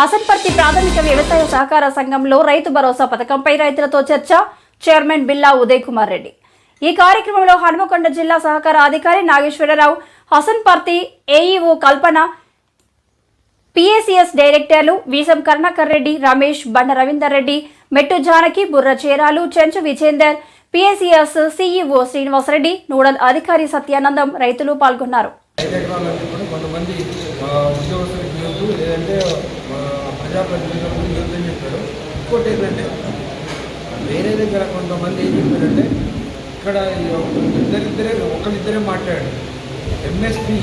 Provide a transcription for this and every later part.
హసన్పర్తి ప్రాథమిక వ్యవసాయ సహకార సంఘంలో రైతు భరోసా పథకంపై రైతులతో చర్చ. చైర్మన్ బిల్లా ఉదయ్ కుమార్ రెడ్డి. ఈ కార్యక్రమంలో హనుమకొండ జిల్లా సహకార అధికారి Nageswararao Hasanparthy AEO Kalpana PACS directors Veesam Karunakar Reddy Ramesh బండ Ravinder Reddy Mettu Janaki Burra Cheeralu Chenchu Vijender PACS CEO Srinivasareddy nodal అధికారి సత్యానందం రైతులు పాల్గొన్నారు. ఐదు కూడా కొంతమంది ఉద్యోగస్తులకు ఇవ్వద్దు లేదంటే ప్రజాప్రతినిధులకు ఇవ్వద్దు అని చెప్పారు. ఇంకోటి ఏంటంటే వేరే దగ్గర కొంతమంది ఏం చెప్పారంటే ఇక్కడ ఇద్దరిద్దరే ఒకరిద్దరే మాట్లాడారు. ఎంఎస్పి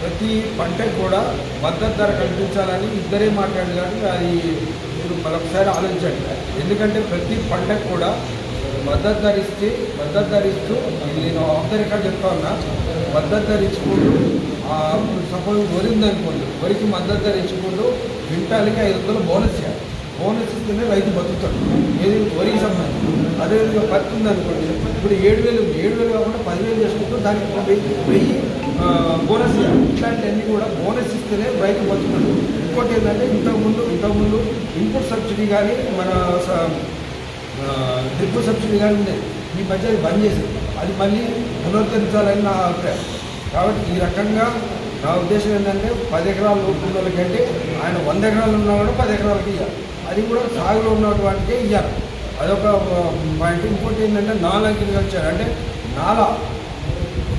ప్రతి పంటకు కూడా మద్దతు ధర కల్పించాలని ఇద్దరే మాట్లాడారు కానీ అది మీరు మరొకసారి ఆలోచించండి. ఎందుకంటే ప్రతి పంటకు కూడా మద్దతు ధరిస్తే మద్దతు ధరిస్తూ నేను ఆఫ్ రికార్డ్ చెప్తా ఉన్నా మద్దతు ధర ఇచ్చుకుంటూ సపోజ్ వరి ఉందనుకోండి వరికి మద్దతు ధర ఇచ్చుకుంటూ క్వింటాల్కి ఐదు వందలు బోనస్ ఇవ్వాలి బోనస్ ఇస్తేనే రైతు బతుకుతాడు. ఏది వరికి సంబంధించి. అదేవిధంగా పత్తి ఉందనుకోండి ఇప్పుడు ఏడు వేలు ఏడు వేలు కాకుండా పదివేలు చేసుకుంటూ దానికి వెయ్యి బోనస్ ఇవ్వాలి ఇట్లాంటివన్నీ కూడా బోనస్ ఇస్తేనే రైతు బతుకుతాడు. ఇంకోటి ఏంటంటే ఇంతకుముందు ఇంతకుముందు ఇన్పుట్ సబ్సిడీ కానీ మన డ్రిప్ సబ్సిడీ కానీ ఉండేది. ఈ మధ్య అది బంద్ చేసింది అది మళ్ళీ పునరుద్ధరించాలని నా అభిప్రాయం కాబట్టి ఈ రకంగా నా ఉద్దేశం ఏంటంటే పది ఎకరాలు ఉన్న వాళ్ళకంటే ఆయన వంద ఎకరాలు ఉన్నా కూడా పది ఎకరాలకి ఇవ్వాలి అది కూడా సాగులో ఉన్నటువంటికే ఇవ్వాలి అదొక పాయింట్ ఇంకోటి ఏంటంటే నాలా అగ్రికల్చర్ అంటే నాలా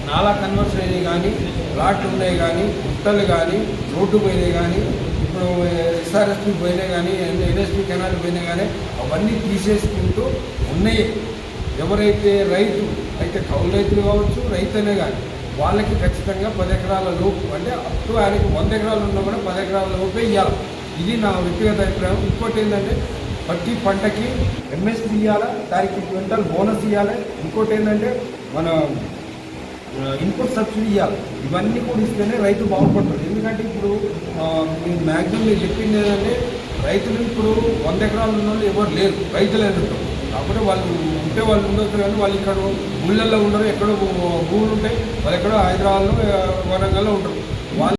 నాలా కన్వర్షన్ అయినాయి కానీ ప్లాట్లు ఉన్నాయి కానీ గుట్టలు కానీ రోడ్డు పోయినాయి కానీ ఇప్పుడు ఎస్ఆర్ఎస్పి పోయినాయి కానీ ఎన్ఎస్పి కెనాల్ పోయినాయి కానీ అవన్నీ తీసేసుకుంటూ ఉన్నాయి. ఎవరైతే రైతు అయితే కౌలు రైతులు కావచ్చు రైతనే కానీ వాళ్ళకి ఖచ్చితంగా పది ఎకరాల లోపు అంటే అప్ టు ఆయనకి వంద ఎకరాలు ఉన్నా కూడా పది ఎకరాల లోపే ఇవ్వాలి ఇది నా వ్యక్తిగత అభిప్రాయం. ఇంకోటి ఏంటంటే ప్రతి పంటకి ఎంఎస్పి ఇవ్వాలి దానికి క్వింటల్ బోనస్ ఇవ్వాలి ఇంకోటి ఏంటంటే మన ఇన్పుట్ సబ్సిడీ ఇవ్వాలి ఇవన్నీ కూడా ఇస్తేనే రైతు బాగుపడుతుంది ఎందుకంటే ఇప్పుడు మీరు మ్యాక్సిమం మీరు చెప్పింది ఏంటంటే రైతులు ఇప్పుడు వంద ఎకరాలు ఉన్న వాళ్ళు ఎవరు లేరు. రైతులు ఉంటారు కాకపోతే వాళ్ళు ఉంటే వాళ్ళు ఉండొచ్చు కానీ వాళ్ళు ఇక్కడ ఊళ్ళల్లో ఉండరు ఎక్కడో భూములు ఉంటాయి వాళ్ళు ఎక్కడో హైదరాబాద్లో వరంగల్లో ఉంటారు. వాళ్ళు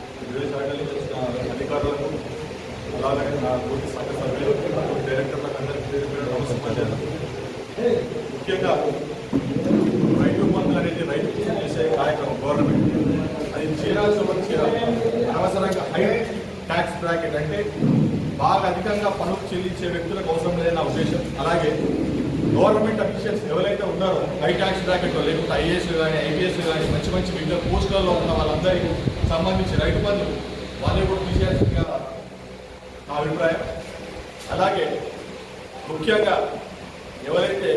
అలాగే ముఖ్యంగా రైతు బంధు అనేది రైతు చేసే కార్యక్రమం గవర్నమెంట్ అది చేయాల్సిన చేయాలి. అనవసరంగా హై ట్యాక్స్ బ్రాకెట్ అంటే బాగా అధికంగా పనులు చెల్లించే వ్యక్తులకు అవసరం లేదన్న ఉద్దేశం. అలాగే గవర్నమెంట్ అఫీషియల్స్ ఎవరైతే ఉన్నారో హై ట్యాక్స్ బ్రాకెట్లో లేకపోతే ఐఏఎస్ కానీ ఐపీఎస్ కానీ మంచి మంచి వివిధ పోస్టులలో ఉన్న వాళ్ళందరికీ సంబంధించి రైతు బంధువులు వాళ్ళు కూడా తీసేయాల్సిందిగా నా అభిప్రాయం. అలాగే ముఖ్యంగా ఎవరైతే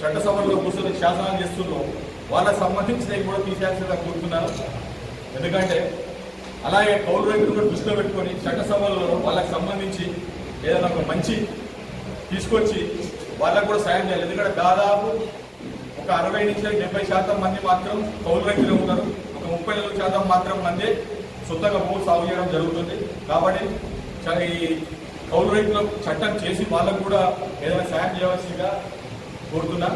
చట్టసభలో కూర్చొని శాసనం చేస్తున్నో వాళ్ళకి సంబంధించినవి కూడా తీసేయాల్సిందిగా కోరుతున్నాను. ఎందుకంటే అలాగే కౌలు రైతులు కూడా దృష్టిలో పెట్టుకొని చట్టసభలో వాళ్ళకి సంబంధించి ఏదైనా ఒక మంచి తీసుకొచ్చి వాళ్ళకు కూడా సాయం చేయాలి. ఎందుకంటే దాదాపు ఒక అరవై నుంచి డెబ్బై శాతం మంది మాత్రం కౌలు రైతులు ఉన్నారు ఒక ముప్పై నాలుగు శాతం మాత్రం మంది సొంతంగా భూమి సాగు చేయడం జరుగుతుంది. కాబట్టి చాలా ఈ కౌలు రైతులు చట్టం చేసి వాళ్ళకు కూడా ఏదైనా సాయం చేయవలసిందిగా కోరుతున్నా.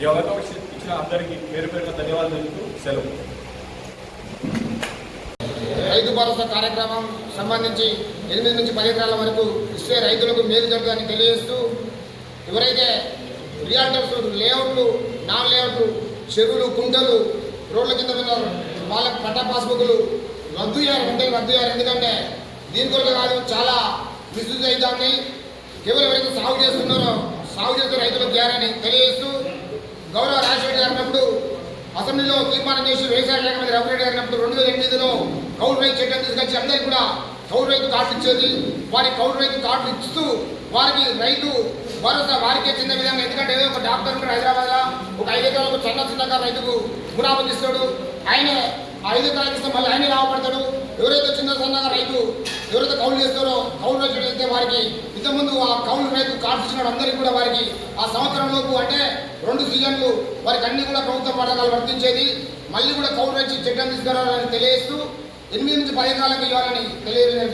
ఈ అవకాశం ఇచ్చిన అందరికీ పేరు పేరున ధన్యవాదాలు తెలుపుతూ సెలవు. రైతు భరోసా కార్యక్రమం సంబంధించి ఎనిమిది నుంచి పది ఎకరాల వరకు ఇస్తే రైతులకు మేలు జరుగుతుందని తెలియజేస్తూ ఎవరైతే రియాల్టర్స్ లేఅవుట్లు నాన్ లేఅవుట్లు చెరువులు కుంటలు రోడ్ల కింద ఉన్నారు వాళ్ళకి పట్టా పాస్బుక్లు రద్దు చేయాలి వెంటనే రద్దు చేయాలి. ఎందుకంటే దీని కొరకు కాదు చాలా మిస్యూజ్ అవుతా కేవలం ఎవరైతే సాగు చేస్తున్నారో సాగు చేసే రైతులకు చేయాలని తెలియజేస్తూ గౌరవ రాజశేఖర్ గారు అన్నప్పుడు అసెంబ్లీలో తీర్మానం చేసి వ్యవసాయ శాఖ మంత్రి రఘురెడ్డి గారు అన్నప్పుడు రెండు వేల ఎనిమిదిలో కౌలు రైతు చట్టం తీసుకొచ్చి అందరికీ కూడా కౌలు రైతు కార్డు ఇచ్చేది. వారి కౌలు రైతు కార్డు ఇస్తూ వారికి రైతు భరోసా వారికే చిన్న విధంగా. ఎందుకంటే ఏదో ఒక డాక్టర్ ఉంటాడు హైదరాబాద్లో ఒక ఐదు ఎకరాలకు చిన్న చిన్నగా రైతుకు మునాబు ఇస్తాడు ఆయన ఆ ఐదు ఎకరాలు ఇస్తే మళ్ళీ ఆయన లాభపడతాడు ఎవరైతే చిన్న సన్నగా రైతు ఎవరైతే కౌలు చేస్తారో కౌలు రైతు చేస్తే వారికి ఇంతకుముందు ఆ కౌలు రైతు కార్డు అందరికీ కూడా వారికి ఆ సంవత్సరంలోపు అంటే రెండు సీజన్లు వారికి అన్ని కూడా ప్రభుత్వ పథకాలు వర్తించేది. మళ్ళీ కూడా కౌలు రైతు చట్టం తీసుకురావాలని తెలియజేస్తూ ఎనిమిది నుంచి పది ఎకరాలకు ఇవ్వాలని తెలియజేయడం